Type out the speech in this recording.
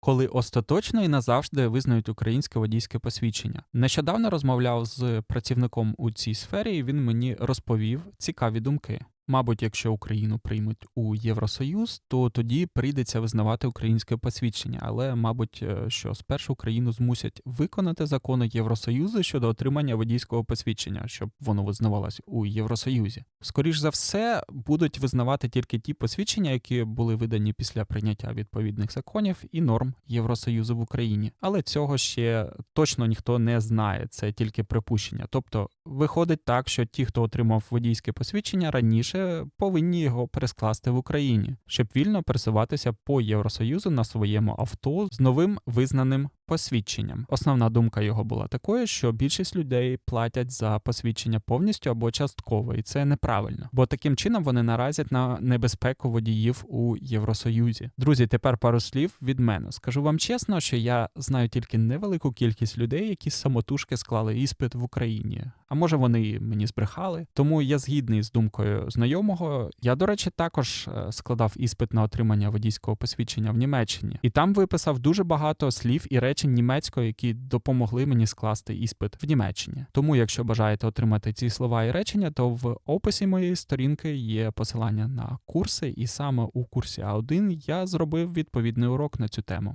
коли остаточно і назавжди визнають українське водійське посвідчення. Нещодавно розмовляв з працівником у цій сфері, і він мені розповів цікаві думки. Мабуть, якщо Україну приймуть у Євросоюз, то тоді прийдеться визнавати українське посвідчення. Але, мабуть, е, що спершу Україну змусять виконати закони Євросоюзу щодо отримання водійського посвідчення, щоб воно визнавалось у Євросоюзі. Скоріш за все, будуть визнавати тільки ті посвідчення, які були видані після прийняття відповідних законів і норм Євросоюзу в Україні. Але цього ще точно ніхто не знає. Це тільки припущення. Тобто, виходить так, що ті, хто отримав водійське посвідчення раніше, повинні його перескласти в Україні, щоб вільно пересуватися по Євросоюзу на своєму авто з новим визнаним посвідченням. Основна думка його була такою, що більшість людей платять за посвідчення повністю або частково, і це неправильно, бо таким чином вони наразять на небезпеку водіїв у Євросоюзі. Друзі, тепер пару слів від мене. Скажу вам чесно, що я знаю тільки невелику кількість людей, які самотужки склали іспит в Україні. А може вони мені збрехали, тому я згідний з думкою знайомого. Я, до речі, також е, складав іспит на отримання водійського посвідчення в Німеччині, і там виписав дуже багато слів і речень німецької, які допомогли мені скласти іспит в Німеччині. Тому, якщо бажаєте отримати ці слова і речення, то в описі моєї сторінки є посилання на курси, і саме у курсі А1 я зробив відповідний урок на цю тему.